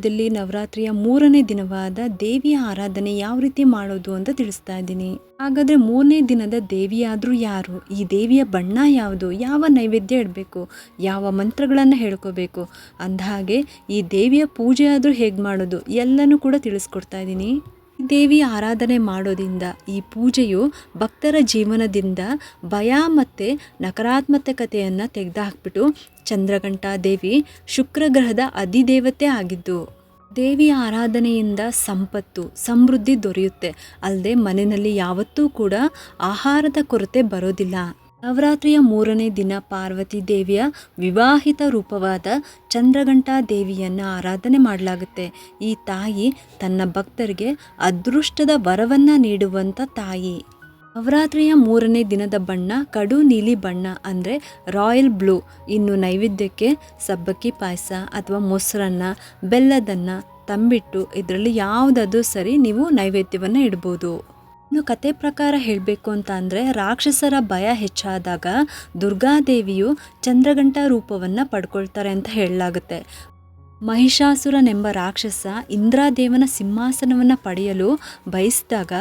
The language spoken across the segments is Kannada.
ವಿಡಿಯೋದಲ್ಲಿ ನವರಾತ್ರಿಯ ಮೂರನೇ ದಿನವಾದ ದೇವಿಯ ಆರಾಧನೆ ಯಾವ ರೀತಿ ಮಾಡೋದು ಅಂತ ತಿಳಿಸ್ತಾ ಇದ್ದೀನಿ. ಹಾಗಾದ್ರೆ ಮೂರನೇ ದಿನದ ದೇವಿಯಾದರೂ ಯಾರು? ಈ ದೇವಿಯ ಬಣ್ಣ ಯಾವುದು? ಯಾವ ನೈವೇದ್ಯ ಇಡಬೇಕು? ಯಾವ ಮಂತ್ರಗಳನ್ನು ಹೇಳ್ಕೋಬೇಕು? ಅಂದಹಾಗೆ ಈ ದೇವಿಯ ಪೂಜೆ ಆದರೂ ಹೇಗೆ ಮಾಡೋದು? ಎಲ್ಲನೂ ಕೂಡ ತಿಳಿಸ್ಕೊಡ್ತಾ ಇದ್ದೀನಿ. ದೇವಿ ಆರಾಧನೆ ಮಾಡೋದಿಂದ ಈ ಪೂಜೆಯು ಭಕ್ತರ ಜೀವನದಿಂದ ಭಯ ಮತ್ತು ನಕಾರಾತ್ಮಕತೆಯನ್ನು ತೆಗೆದುಹಾಕ್ಬಿಟ್ಟು ಚಂದ್ರಘಂಟಾ ದೇವಿ ಶುಕ್ರ ಗ್ರಹದ ಅಧಿದೇವತೆ ಆಗಿದ್ದು ದೇವಿ ಆರಾಧನೆಯಿಂದ ಸಂಪತ್ತು, ಸಮೃದ್ಧಿ ದೊರೆಯುತ್ತೆ. ಅಲ್ಲದೆ ಮನೆಯಲ್ಲಿ ಯಾವತ್ತೂ ಕೂಡ ಆಹಾರದ ಕೊರತೆ ಬರೋದಿಲ್ಲ. ನವರಾತ್ರಿಯ ಮೂರನೇ ದಿನ ಪಾರ್ವತಿ ದೇವಿಯ ವಿವಾಹಿತ ರೂಪವಾದ ಚಂದ್ರಘಂಟಾ ದೇವಿಯನ್ನು ಆರಾಧನೆ ಮಾಡಲಾಗುತ್ತೆ. ಈ ತಾಯಿ ತನ್ನ ಭಕ್ತರಿಗೆ ಅದೃಷ್ಟದ ವರವನ್ನು ನೀಡುವಂಥ ತಾಯಿ. ನವರಾತ್ರಿಯ ಮೂರನೇ ದಿನದ ಬಣ್ಣ ಕಡು ನೀಲಿ ಬಣ್ಣ ಅಂದರೆ ರಾಯಲ್ ಬ್ಲೂ. ಇನ್ನು ನೈವೇದ್ಯಕ್ಕೆ ಸಬ್ಬಕ್ಕಿ ಪಾಯಸ ಅಥವಾ ಮೊಸರನ್ನ, ಬೆಲ್ಲದನ್ನ ತಂಬಿಟ್ಟು ಇದರಲ್ಲಿ ಯಾವುದಾದ್ರೂ ಸರಿ ನೀವು ನೈವೇದ್ಯವನ್ನು ಇಡ್ಬೋದು. ಇನ್ನು ಕತೆ ಪ್ರಕಾರ ಹೇಳಬೇಕು ಅಂತ ಅಂದರೆ ರಾಕ್ಷಸರ ಭಯ ಹೆಚ್ಚಾದಾಗ ದುರ್ಗಾದೇವಿಯು ಚಂದ್ರಗಂಟ ರೂಪವನ್ನು ಪಡ್ಕೊಳ್ತಾರೆ ಅಂತ ಹೇಳಲಾಗುತ್ತೆ. ಮಹಿಷಾಸುರನೆಂಬ ರಾಕ್ಷಸ ಇಂದ್ರಾದೇವನ ಸಿಂಹಾಸನವನ್ನು ಪಡೆಯಲು ಬಯಸಿದಾಗ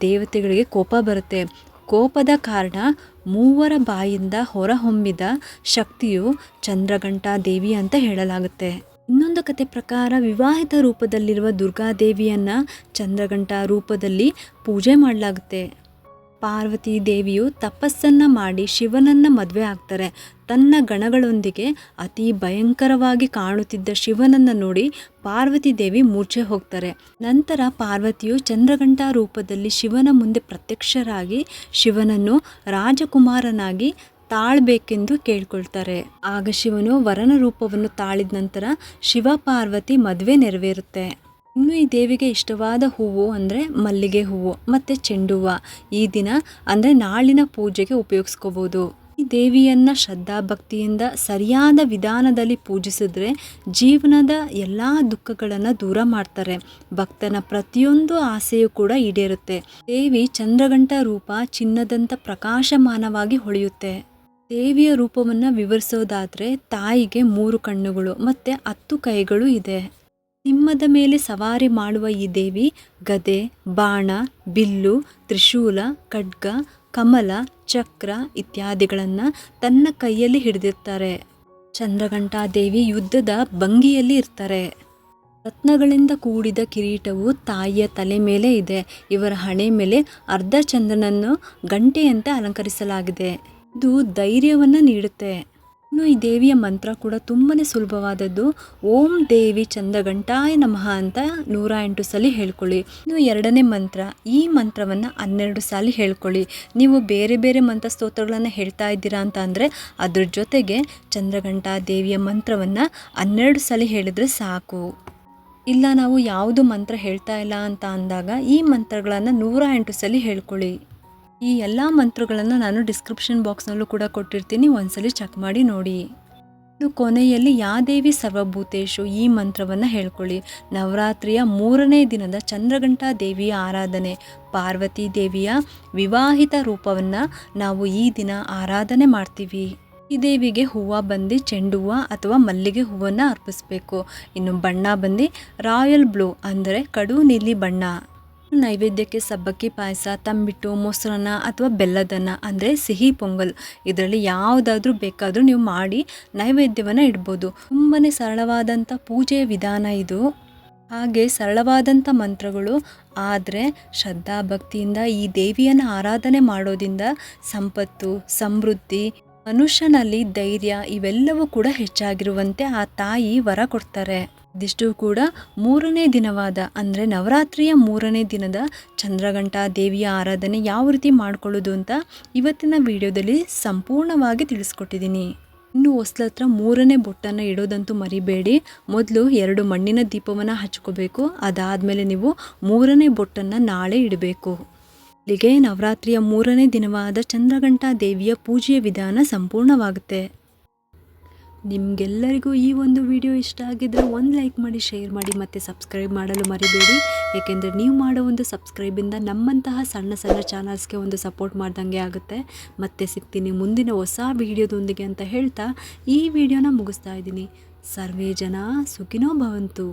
ದೇವತೆಗಳಿಗೆ ಕೋಪ ಬರುತ್ತೆ. ಕೋಪದ ಕಾರಣ ಮೂವರ ಬಾಯಿಂದ ಹೊರಹೊಮ್ಮಿದ ಶಕ್ತಿಯು ಚಂದ್ರಗಂಟಾ ದೇವಿ ಅಂತ ಹೇಳಲಾಗುತ್ತೆ. ಇನ್ನೊಂದು ಕತೆ ಪ್ರಕಾರ ವಿವಾಹಿತ ರೂಪದಲ್ಲಿರುವ ದುರ್ಗಾದೇವಿಯನ್ನು ಚಂದ್ರಗಂಟ ರೂಪದಲ್ಲಿ ಪೂಜೆ ಮಾಡಲಾಗುತ್ತೆ. ಪಾರ್ವತಿ ದೇವಿಯು ತಪಸ್ಸನ್ನ ಮಾಡಿ ಶಿವನನ್ನ ಮದುವೆ ಆಗ್ತಾರೆ. ತನ್ನ ಗಣಗಳೊಂದಿಗೆ ಅತಿ ಭಯಂಕರವಾಗಿ ಕಾಣುತ್ತಿದ್ದ ಶಿವನನ್ನ ನೋಡಿ ಪಾರ್ವತಿ ದೇವಿ ಮೂರ್ಛೆ ಹೋಗ್ತಾರೆ. ನಂತರ ಪಾರ್ವತಿಯು ಚಂದ್ರಗಂಟ ರೂಪದಲ್ಲಿ ಶಿವನ ಮುಂದೆ ಪ್ರತ್ಯಕ್ಷರಾಗಿ ಶಿವನನ್ನು ರಾಜಕುಮಾರನಾಗಿ ತಾಳ್ಬೇಕೆಂದು ಕೇಳ್ಕೊಳ್ತಾರೆ. ಆಗ ಶಿವನು ವರನ ರೂಪವನ್ನು ತಾಳಿದ ನಂತರ ಶಿವ ಪಾರ್ವತಿ ಮದುವೆ ನೆರವೇರುತ್ತೆ. ಇನ್ನು ಈ ದೇವಿಗೆ ಇಷ್ಟವಾದ ಹೂವು ಅಂದರೆ ಮಲ್ಲಿಗೆ ಹೂವು, ಮತ್ತು ಚೆಂಡು ಹೂವು ಈ ದಿನ ಅಂದರೆ ನಾಳಿನ ಪೂಜೆಗೆ ಉಪಯೋಗಿಸ್ಕೋಬೋದು. ಈ ದೇವಿಯನ್ನು ಶ್ರದ್ಧಾಭಕ್ತಿಯಿಂದ ಸರಿಯಾದ ವಿಧಾನದಲ್ಲಿ ಪೂಜಿಸಿದ್ರೆ ಜೀವನದ ಎಲ್ಲ ದುಃಖಗಳನ್ನು ದೂರ ಮಾಡ್ತಾರೆ. ಭಕ್ತನ ಪ್ರತಿಯೊಂದು ಆಸೆಯೂ ಕೂಡ ಈಡೇರುತ್ತೆ. ದೇವಿ ಚಂದ್ರಗಂಟ ರೂಪ ಚಿನ್ನದಂಥ ಪ್ರಕಾಶಮಾನವಾಗಿ ಹೊಳೆಯುತ್ತೆ. ದೇವಿಯ ರೂಪವನ್ನು ವಿವರಿಸೋದಾದರೆ ತಾಯಿಗೆ ಮೂರು ಕಣ್ಣುಗಳು, ಮತ್ತು ಹತ್ತು ಕೈಗಳು ಇದೆ. ಸಿಂಹದ ಮೇಲೆ ಸವಾರಿ ಮಾಡುವ ಈ ದೇವಿ ಗದೆ, ಬಾಣ, ಬಿಲ್ಲು, ತ್ರಿಶೂಲ, ಖಡ್ಗ, ಕಮಲ, ಚಕ್ರ ಇತ್ಯಾದಿಗಳನ್ನು ತನ್ನ ಕೈಯಲ್ಲಿ ಹಿಡಿದಿರ್ತಾರೆ. ಚಂದ್ರಘಂಟಾ ದೇವಿ ಯುದ್ಧದ ಭಂಗಿಯಲ್ಲಿ ಇರ್ತಾರೆ. ರತ್ನಗಳಿಂದ ಕೂಡಿದ ಕಿರೀಟವು ತಾಯಿಯ ತಲೆ ಮೇಲೆ ಇದೆ. ಇವರ ಹಣೆ ಮೇಲೆ ಅರ್ಧ ಚಂದ್ರನನ್ನು ಗಂಟೆಯಂತೆ ಅಲಂಕರಿಸಲಾಗಿದೆ. ಇದು ಧೈರ್ಯವನ್ನು ನೀಡುತ್ತೆ. ಇನ್ನು ಈ ದೇವಿಯ ಮಂತ್ರ ಕೂಡ ತುಂಬಾ ಸುಲಭವಾದದ್ದು. ಓಂ ದೇವಿ ಚಂದಗಂಟಾಯ ನಮಃ ಅಂತ ನೂರ ಎಂಟು ಸಲ ಹೇಳ್ಕೊಳ್ಳಿ. ಇನ್ನು ಎರಡನೇ ಮಂತ್ರ, ಈ ಮಂತ್ರವನ್ನು ಹನ್ನೆರಡು ಸಾಲಿ ಹೇಳ್ಕೊಳ್ಳಿ. ನೀವು ಬೇರೆ ಬೇರೆ ಮಂತ್ರ ಸ್ತೋತ್ರಗಳನ್ನು ಹೇಳ್ತಾ ಇದ್ದೀರಾ ಅಂತ ಅಂದರೆ ಅದ್ರ ಜೊತೆಗೆ ಚಂದ್ರಘಂಟಾ ದೇವಿಯ ಮಂತ್ರವನ್ನು ಹನ್ನೆರಡು ಸಲ ಹೇಳಿದರೆ ಸಾಕು. ಇಲ್ಲ, ನಾವು ಯಾವುದು ಮಂತ್ರ ಹೇಳ್ತಾ ಇಲ್ಲ ಅಂತ ಅಂದಾಗ ಈ ಮಂತ್ರಗಳನ್ನು ನೂರ ಎಂಟು ಸಲ ಹೇಳ್ಕೊಳ್ಳಿ. ಈ ಎಲ್ಲ ಮಂತ್ರಗಳನ್ನು ನಾನು ಡಿಸ್ಕ್ರಿಪ್ಷನ್ ಬಾಕ್ಸ್ನಲ್ಲೂ ಕೂಡ ಕೊಟ್ಟಿರ್ತೀನಿ. ಒಂದ್ಸಲಿ ಚೆಕ್ ಮಾಡಿ ನೋಡಿ. ಇನ್ನು ಕೊನೆಯಲ್ಲಿ ಯಾದೇವಿ ಸರ್ವಭೂತೇಶು, ಈ ಮಂತ್ರವನ್ನು ಹೇಳ್ಕೊಳ್ಳಿ. ನವರಾತ್ರಿಯ ಮೂರನೇ ದಿನದ ಚಂದ್ರಗಂಟಾ ದೇವಿಯ ಆರಾಧನೆ. ಪಾರ್ವತಿ ದೇವಿಯ ವಿವಾಹಿತ ರೂಪವನ್ನು ನಾವು ಈ ದಿನ ಆರಾಧನೆ ಮಾಡ್ತೀವಿ. ಈ ದೇವಿಗೆ ಹೂವು ಬಂದು ಚೆಂಡು ಹೂವು ಅಥವಾ ಮಲ್ಲಿಗೆ ಹೂವನ್ನು ಅರ್ಪಿಸ್ಬೇಕು. ಇನ್ನು ಬಣ್ಣ ಬಂದು ರಾಯಲ್ ಬ್ಲೂ ಅಂದರೆ ಕಡು ನೀಲಿ ಬಣ್ಣ. ನೈವೇದ್ಯಕ್ಕೆ ಸಬ್ಬಕ್ಕಿ ಪಾಯಸ, ತಂಬಿಟ್ಟು, ಮೊಸರನ್ನ ಅಥವಾ ಬೆಲ್ಲದನ್ನ, ಅಂದರೆ ಸಿಹಿ ಪೊಂಗಲ್, ಇದರಲ್ಲಿ ಯಾವುದಾದ್ರೂ ಬೇಕಾದರೂ ನೀವು ಮಾಡಿ ನೈವೇದ್ಯವನ್ನು ಇಡ್ಬೋದು. ತುಂಬಾ ಸರಳವಾದಂಥ ಪೂಜೆಯ ವಿಧಾನ ಇದು. ಹಾಗೆ ಸರಳವಾದಂಥ ಮಂತ್ರಗಳು, ಆದರೆ ಶ್ರದ್ಧಾ ಭಕ್ತಿಯಿಂದ ಈ ದೇವಿಯನ್ನು ಆರಾಧನೆ ಮಾಡೋದಿಂದ ಸಂಪತ್ತು, ಸಮೃದ್ಧಿ, ಮನುಷ್ಯನಲ್ಲಿ ಧೈರ್ಯ ಇವೆಲ್ಲವೂ ಕೂಡ ಹೆಚ್ಚಾಗಿರುವಂತೆ ಆ ತಾಯಿ ವರ ಕೊಡ್ತಾರೆ. ಇದಿಷ್ಟು ಕೂಡ ಮೂರನೇ ದಿನವಾದ ಅಂದರೆ ನವರಾತ್ರಿಯ ಮೂರನೇ ದಿನದ ಚಂದ್ರಘಂಟಾ ದೇವಿಯ ಆರಾಧನೆ ಯಾವ ರೀತಿ ಮಾಡಿಕೊಳ್ಳೋದು ಅಂತ ಇವತ್ತಿನ ವಿಡಿಯೋದಲ್ಲಿ ಸಂಪೂರ್ಣವಾಗಿ ತಿಳಿಸ್ಕೊಟ್ಟಿದ್ದೀನಿ. ಇನ್ನು ಹೊಸ್ಲತ್ರ ಮೂರನೇ ಬೊಟ್ಟನ್ನು ಇಡೋದಂತೂ ಮರಿಬೇಡಿ. ಮೊದಲು ಎರಡು ಮಣ್ಣಿನ ದೀಪವನ್ನು ಹಚ್ಕೋಬೇಕು. ಅದಾದಮೇಲೆ ನೀವು ಮೂರನೇ ಬೊಟ್ಟನ್ನು ನಾಳೆ ಇಡಬೇಕು. ಇಲ್ಲಿಗೆ ನವರಾತ್ರಿಯ ಮೂರನೇ ದಿನವಾದ ಚಂದ್ರಗಂಟಾ ದೇವಿಯ ಪೂಜೆಯ ವಿಧಾನ ಸಂಪೂರ್ಣವಾಗುತ್ತೆ. ನಿಮಗೆಲ್ಲರಿಗೂ ಈ ಒಂದು ವಿಡಿಯೋ ಇಷ್ಟ ಆಗಿದ್ದರೆ ಒಂದು ಲೈಕ್ ಮಾಡಿ, ಶೇರ್ ಮಾಡಿ ಮತ್ತು ಸಬ್ಸ್ಕ್ರೈಬ್ ಮಾಡಲು ಮರಿಬೇಡಿ. ಏಕೆಂದರೆ ನೀವು ಮಾಡೋ ಒಂದು ಸಬ್ಸ್ಕ್ರೈಬಿಂದ ನಮ್ಮಂತಹ ಸಣ್ಣ ಸಣ್ಣ ಚಾನಲ್ಸ್ಗೆ ಒಂದು ಸಪೋರ್ಟ್ ಮಾಡ್ದಂಗೆ ಆಗುತ್ತೆ. ಮತ್ತೆ ಸಿಗ್ತೀನಿ ಮುಂದಿನ ಹೊಸ ವಿಡಿಯೋದೊಂದಿಗೆ ಅಂತ ಹೇಳ್ತಾ ಈ ವಿಡಿಯೋನ ಮುಗಿಸ್ತಾ ಇದ್ದೀನಿ. ಸರ್ವೇ ಜನ ಸುಖಿನೋ ಭವಂತು.